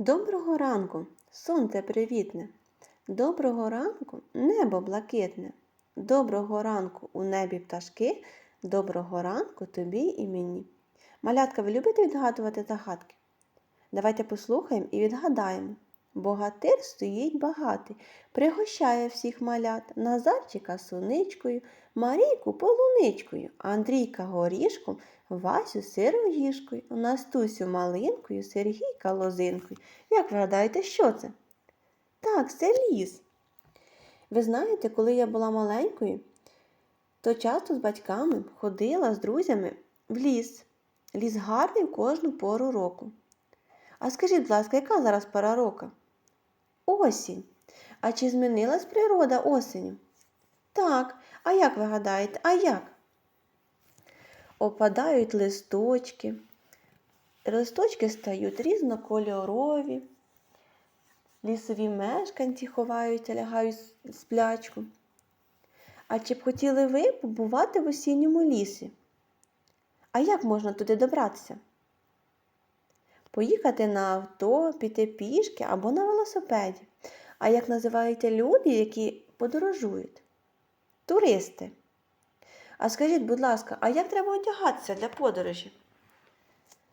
Доброго ранку, сонце привітне. Доброго ранку, небо блакитне. Доброго ранку у небі пташки. Доброго ранку тобі і мені. Малятка, ви любите відгадувати загадки? Давайте послухаємо і відгадаємо. Богатир стоїть багатий, пригощає всіх малят, Назарчика соничкою, Марійку полуничкою, Андрійка горішком, Васю сироїжкою, Настусю малинкою, Сергійка лозинкою. Як ви гадаєте, що це? Так, це ліс. Ви знаєте, коли я була маленькою, то часто з батьками ходила з друзями в ліс. Ліс гарний в кожну пору року. А скажіть, будь ласка, яка зараз пора року? Осінь. А чи змінилась природа осеню? Так, а як ви гадаєте, а як? Опадають листочки. Листочки стають різнокольорові. Лісові мешканці ховаються, лягають сплячку. А чи б хотіли ви побувати в осінньому лісі? А як можна туди добратися? Поїхати на авто, піти пішки або на велосипеді. А як називаються люди, які подорожують? Туристи. А скажіть, будь ласка, а як треба одягатися для подорожі?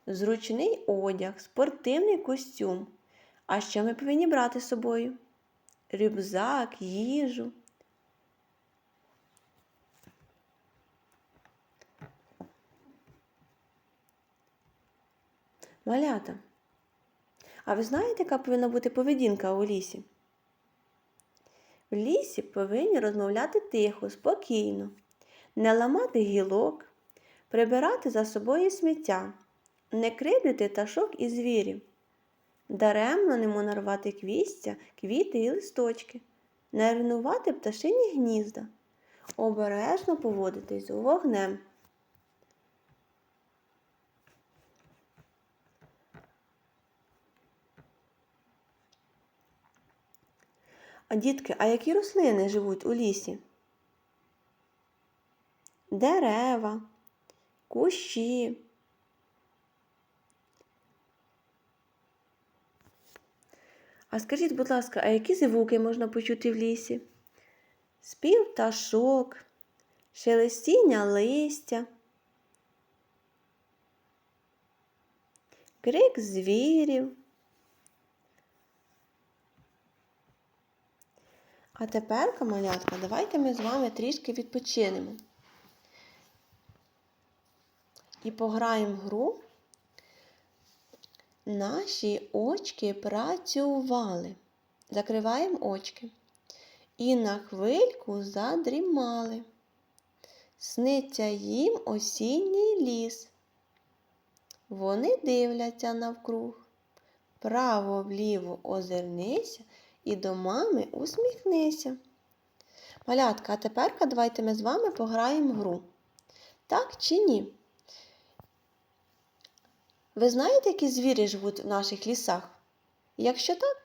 Зручний одяг, спортивний костюм. А що ми повинні брати з собою? Рюкзак, їжу. Малята. А ви знаєте, яка повинна бути поведінка у лісі? В лісі повинні розмовляти тихо, спокійно, не ламати гілок, прибирати за собою сміття, не кривдити ташок і звірів. Даремно не можна рвати квістя, квіти і листочки, не руйнувати пташині гнізда, обережно поводитись з вогнем. А дітки, а які рослини живуть у лісі? Дерева, кущі. А скажіть, будь ласка, а які звуки можна почути в лісі? Спів пташок, шелестіння листя, крик звірів. А тепер, малятка, давайте ми з вами трішки відпочинемо. І пограємо в гру. Наші очки працювали. Закриваємо очки. І на хвильку задрімали. Сниться їм осінній ліс. Вони дивляться навкруг. Право вліво озирнися і до мами усміхнися. Малятка, а тепер давайте ми з вами пограємо в гру. Так чи ні? Ви знаєте, які звірі живуть в наших лісах? Якщо так,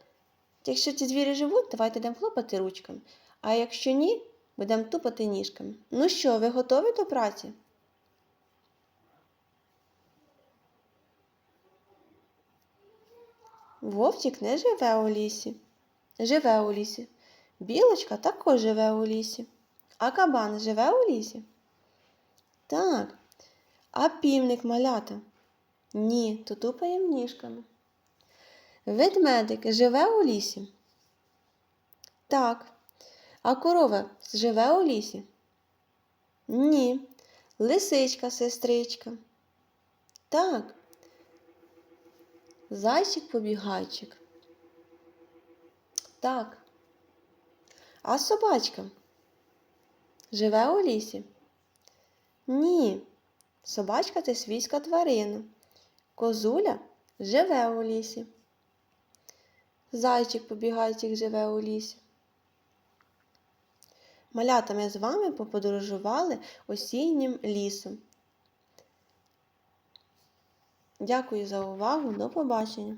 якщо ці звірі живуть, давайте йдемо хлопати ручками. А якщо ні, будемо тупати ніжками. Ну що, ви готові до праці? Вовчик не живе у лісі. Живе у лісі. Білочка також живе у лісі. А кабан живе у лісі? Так. А півник малята? Ні, то тупаємо ніжками. Ведмедик живе у лісі? Так. А корова живе у лісі? Ні. Лисичка, сестричка. Так. Зайчик-побігайчик. Так. А собачка живе у лісі? Ні. Собачка це свійська тварина. Козуля живе у лісі. Зайчик побігайчик живе у лісі. Малята ми з вами поподорожували осіннім лісом. Дякую за увагу. До побачення!